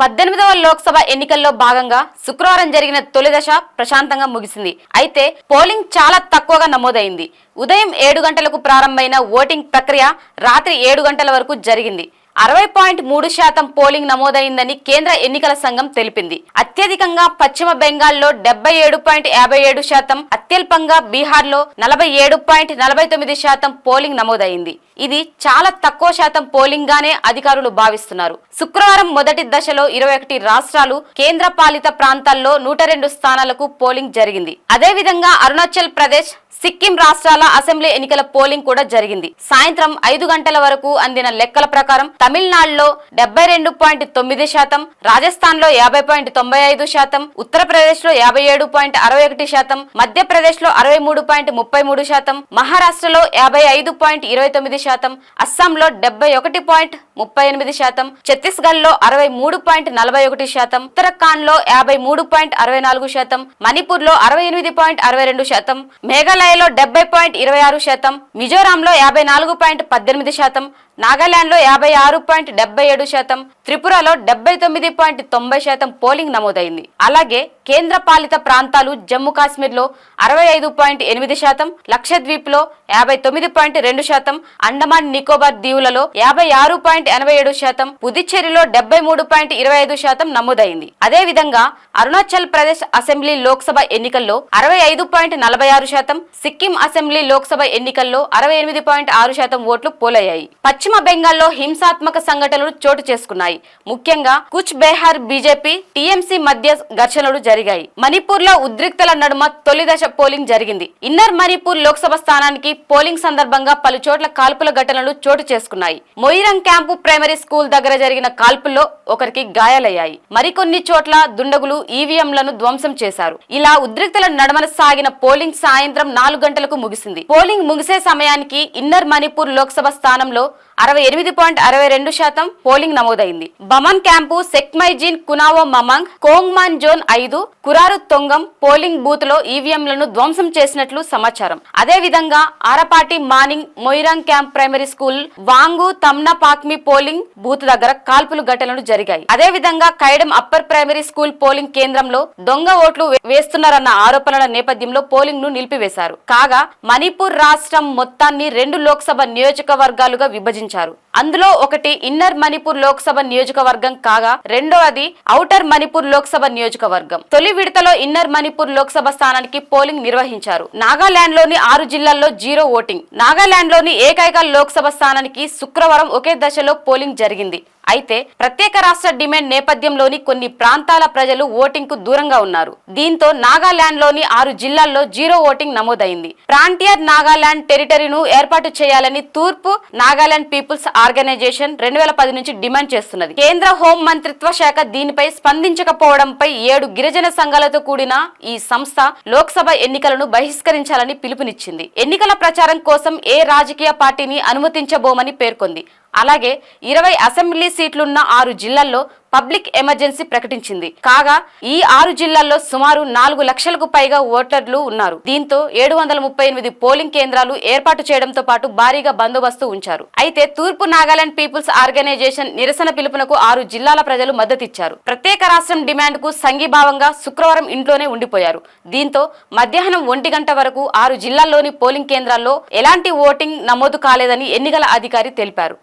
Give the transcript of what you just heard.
పద్దెనిమిదవ లోక్సభ ఎన్నికల్లో భాగంగా శుక్రవారం జరిగిన తొలి దశ ప్రశాంతంగా ముగిసింది. అయితే పోలింగ్ చాలా తక్కువగా నమోదైంది. ఉదయం ఏడు గంటలకు ప్రారంభమైన ఓటింగ్ ప్రక్రియ రాత్రి ఏడు గంటల వరకు జరిగింది. అరవై పాయింట్ మూడు శాతం పోలింగ్ నమోదైందని కేంద్ర ఎన్నికల సంఘం తెలిపింది. అత్యధికంగా పశ్చిమ బెంగాల్లో డెబ్బై ఏడు పాయింట్ యాభై ఏడు శాతం అత్యల్పంగా బీహార్లో నలభై ఏడు పాయింట్ నలభై తొమ్మిది శాతం పోలింగ్ నమోదైంది. ఇది చాలా తక్కువ శాతం పోలింగ్ గానే అధికారులు భావిస్తున్నారు. శుక్రవారం మొదటి దశలో ఇరవై ఒకటి రాష్ట్రాలు కేంద్ర పాలిత ప్రాంతాల్లో నూట రెండు స్థానాలకు పోలింగ్ జరిగింది. అదేవిధంగా అరుణాచల్ ప్రదేశ్ సిక్కిం రాష్ట్రాల అసెంబ్లీ ఎన్నికల పోలింగ్ కూడా జరిగింది. సాయంత్రం ఐదు గంటల వరకు అందిన లెక్కల ప్రకారం తమిళనాడులో డెబ్బై రెండు పాయింట్ తొమ్మిది శాతం రాజస్థాన్లో యాభై పాయింట్ తొంభై ఐదు శాతం ఉత్తరప్రదేశ్లో యాభై ఏడు పాయింట్ అరవై ఒకటి శాతం మధ్యప్రదేశ్లో అరవై మూడు పాయింట్ ముప్పై మూడు శాతం మహారాష్ట్రలో యాభై ఐదు పాయింట్ ఇరవై తొమ్మిది శాతం శాతం అస్సాంలో డెబ్బై ఒకటి పాయింట్ ముప్పై ఎనిమిది శాతం ఛత్తీస్గఢ్లో అరవై మూడు పాయింట్ నలభై ఒకటి శాతం ఉత్తరాఖండ్లో యాభై మూడు పాయింట్ అరవై నాలుగు శాతం మణిపూర్లో అరవై ఎనిమిది పాయింట్ అరవై రెండు శాతం మేఘాలయలో డెబ్బై పాయింట్ ఇరవై ఆరు శాతం మిజోరాంలో యాభై నాలుగు పాయింట్ పద్దెనిమిది శాతం నాగాలాండ్లో యాభై ఆరు పాయింట్ డెబ్బై ఏడు శాతం త్రిపురలో డెబ్బై తొమ్మిది పాయింట్ తొంభై శాతం పోలింగ్ నమోదైంది. అలాగే కేంద్ర పాలిత ప్రాంతాలు జమ్మూ కాశ్మీర్లో అరవై ఐదు పాయింట్ ఎనిమిది శాతం లక్షద్వీప్లో యాభై తొమ్మిది పాయింట్ రెండు శాతం అండమాన్ నికోబార్ దీవులలో యాభై ఆరు పాయింట్ ఎనభై ఏడు శాతం పుదుచ్చేరిలో డెబ్బై మూడు పాయింట్ ఇరవై ఐదు శాతం నమోదైంది. అదే విధంగా అరుణాచల్ ప్రదేశ్ అసెంబ్లీ లోక్సభ ఎన్నికల్లో అరవై ఐదు పాయింట్ నలభై ఆరు శాతం సిక్కిం అసెంబ్లీ లోక్సభ ఎన్నికల్లో అరవై ఎనిమిది పాయింట్ ఆరు శాతం ఓట్లు పోలయ్యాయి. పశ్చిమ బెంగాల్లో హింసాత్మక సంఘటనలు చోటు చేసుకున్నాయి. ముఖ్యంగా కుచ్ బెహార్ బీజేపీ టీఎంసీ మధ్య ఘర్షణలు జరిగాయి. మణిపూర్లో ఉద్రిక్తల నడుమ తొలి దశ పోలింగ్ జరిగింది. ఇన్నర్ మణిపూర్ లోక్సభ స్థానానికి పోలింగ్ సందర్భంగా పలు చోట్ల కాల్పుల ఘటనలు చోటు చేసుకున్నాయి. మొయిరంగ్ క్యాంపు ప్రైమరీ స్కూల్ దగ్గర జరిగిన కాల్పుల్లో ఒకరికి గాయాలయ్యాయి. మరికొన్ని చోట్ల దుండగులు ఈవీఎంలను ధ్వంసం చేశారు. ఇలా ఉద్రిక్తల నడమన సాగిన పోలింగ్ సాయంత్రం నాలుగు గంటలకు ముగిసింది. పోలింగ్ ముగిసే సమయానికి ఇన్నర్ మణిపూర్ లోక్సభ స్థానంలో అరవై ఎనిమిది పాయింట్ అరవై రెండు శాతం పోలింగ్ నమోదైంది. బమన్ క్యాంపు సెక్మైజీన్ కునావో మమంగ్ కోంగ్మాన్ జోన్ ఐదు కురారు తొంగం పోలింగ్ బూత్లో ఈవీఎంలను ధ్వంసం చేసినట్లు సమాచారం. అదే విధంగా Arapati Maning Moirang camp primary school Wangu Tamna Pakmi polling booth దగ్గర కాల్పులు ఘటనలు జరిగాయి. అదే విధంగా Kaidam upper primary school polling కేంద్రంలో దొంగ ఓట్లు వేస్తున్నారన్న ఆరోపణల నేపథ్యంలో పోలింగ్ను నిలిపివేశారు. కాగా మణిపూర్ రాష్ట్రం మొత్తాన్ని రెండు లోక్సభ నియోజకవర్గాలుగా విభజించారు. ప్రశ్నించారు అందులో ఒకటి ఇన్నర్ మణిపూర్ లోక్సభ నియోజకవర్గం కాగా రెండవది ఔటర్ మణిపూర్ లోక్సభ నియోజకవర్గం. తొలి విడతలో ఇన్నర్ మణిపూర్ లోక్సభ స్థానానికి పోలింగ్ నిర్వహించారు. నాగాలాండ్లోని ఆరు జిల్లాల్లో జీరో ఓటింగ్. నాగాలాండ్లోని ఏకైక లోక్సభ స్థానానికి శుక్రవారం ఒకే దశలో పోలింగ్ జరిగింది. అయితే ప్రత్యేక రాష్ట్ర డిమాండ్ నేపథ్యంలోని కొన్ని ప్రాంతాల ప్రజలు ఓటింగ్కు దూరంగా ఉన్నారు. దీంతో నాగాలాండ్లోని ఆరు జిల్లాల్లో జీరో ఓటింగ్ నమోదైంది. ప్రాంటియర్ నాగాలాండ్ టెరిటరీను ఏర్పాటు చేయాలని తూర్పు నాగాలాండ్ పీపుల్స్ ఆర్గనైజేషన్ రెండు వేల పది నుంచి డిమాండ్ చేస్తున్నది. కేంద్ర హోం మంత్రిత్వ శాఖ దీనిపై స్పందించకపోవడంపై ఏడు గిరిజన సంఘాలతో కూడిన ఈ సంస్థ లోక్సభ ఎన్నికలను బహిష్కరించాలని పిలుపునిచ్చింది. ఎన్నికల ప్రచారం కోసం ఏ రాజకీయ పార్టీని అనుమతించబోమని పేర్కొంది. అలాగే ఇరవై అసెంబ్లీ సీట్లున్న ఆరు జిల్లాల్లో పబ్లిక్ ఎమర్జెన్సీ ప్రకటించింది. కాగా ఈ ఆరు జిల్లాల్లో సుమారు నాలుగు లక్షలకు పైగా ఓటర్లు ఉన్నారు. దీంతో ఏడు వందల ముప్పై ఎనిమిది పోలింగ్ కేంద్రాలు ఏర్పాటు చేయడంతో పాటు భారీగా బందోబస్తు ఉంచారు. అయితే తూర్పు నాగాలాండ్ పీపుల్స్ ఆర్గనైజేషన్ నిరసన పిలుపునకు ఆరు జిల్లాల ప్రజలు మద్దతిచ్చారు. ప్రత్యేక రాష్ట్రం డిమాండ్కు సంఘీభావంగా శుక్రవారం ఇంట్లోనే ఉండిపోయారు. దీంతో మధ్యాహ్నం ఒంటి గంట వరకు ఆరు జిల్లాల్లోని పోలింగ్ కేంద్రాల్లో ఎలాంటి ఓటింగ్ నమోదు కాలేదని ఎన్నికల అధికారి తెలిపారు.